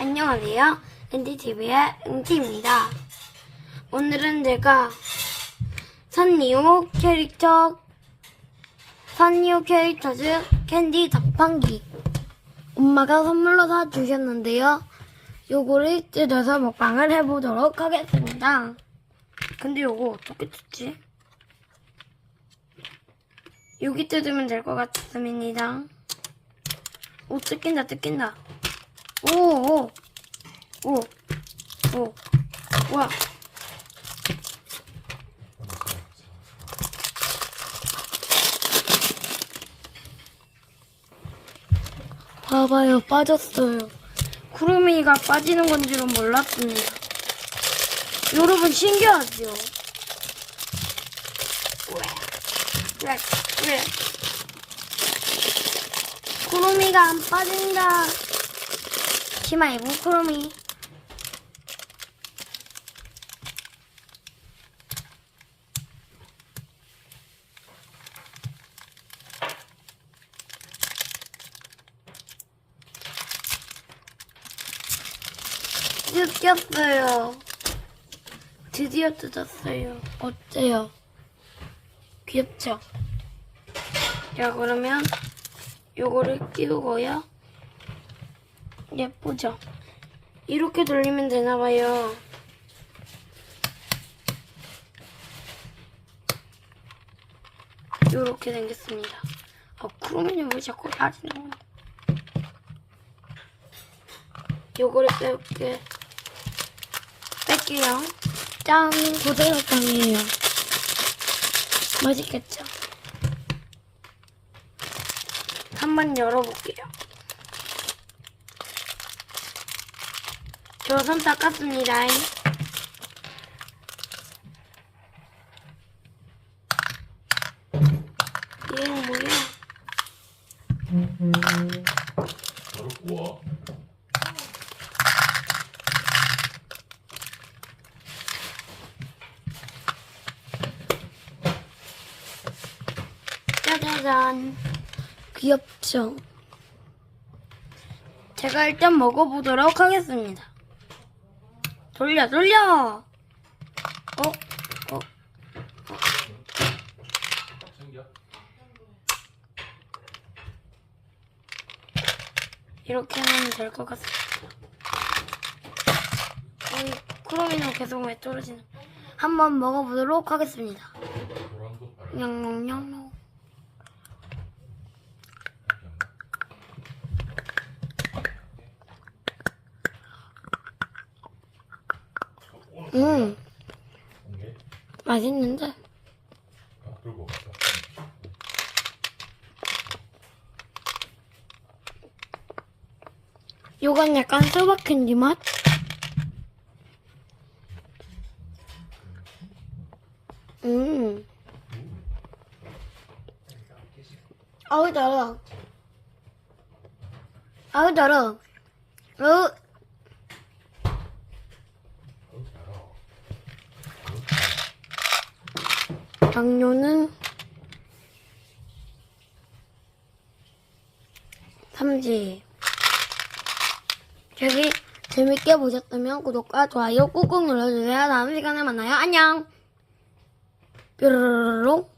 안녕하세요. NDTV의 응티입니다. 오늘은 제가 산리오 캐릭터, 산리오 캐릭터즈 캔디 자판기 엄마가 선물로 사주셨는데요. 요거를 뜯어서 먹방을 해보도록 하겠습니다. 근데 요거 어떻게 뜯지? 여기 뜯으면 될 것 같습니다. 오, 뜯긴다, 뜯긴다. 오, 오, 오, 오, 와. 봐봐요, 빠졌어요. 구름이가 빠지는 건지는 몰랐습니다. 여러분, 신기하죠? 왜. 구름이가 안 빠진다. 치마이고 구름이. 뜯겼어요. 드디어 뜯었어요. 어때요? 귀엽죠? 자, 그러면 요거를 끼우고요. 예쁘죠? 이렇게 돌리면 되나봐요. 요렇게 생겼습니다. 아, 그러면 왜 자꾸 빠지는 거야? 요거를 뺄게. 뺄게요. 짠! 고대로빵이에요. 맛있겠죠? 한번 열어볼게요. 저 손 닦았습니다. 얘는 뭐야? 짜자잔. 귀엽죠? 제가 일단 먹어보도록 하겠습니다. 돌려, 돌려! 어? 어? 이렇게 하면 될 것 같습니다. 어이, 크로미는 계속 왜 떨어지는? 한번 먹어보도록 하겠습니다. 냥냥냥. 음, 공개. 맛있는데? 아, 들고 왔어. 요건 약간 수박 캔디 맛? 음. 아우, 달아. 아우, 달아. 어, 아우, 달아. 당뇨는 삼지. 저기 재밌게 보셨다면 구독과 좋아요 꾹꾹 눌러주세요. 다음 시간에 만나요. 안녕. 뾰로로롱.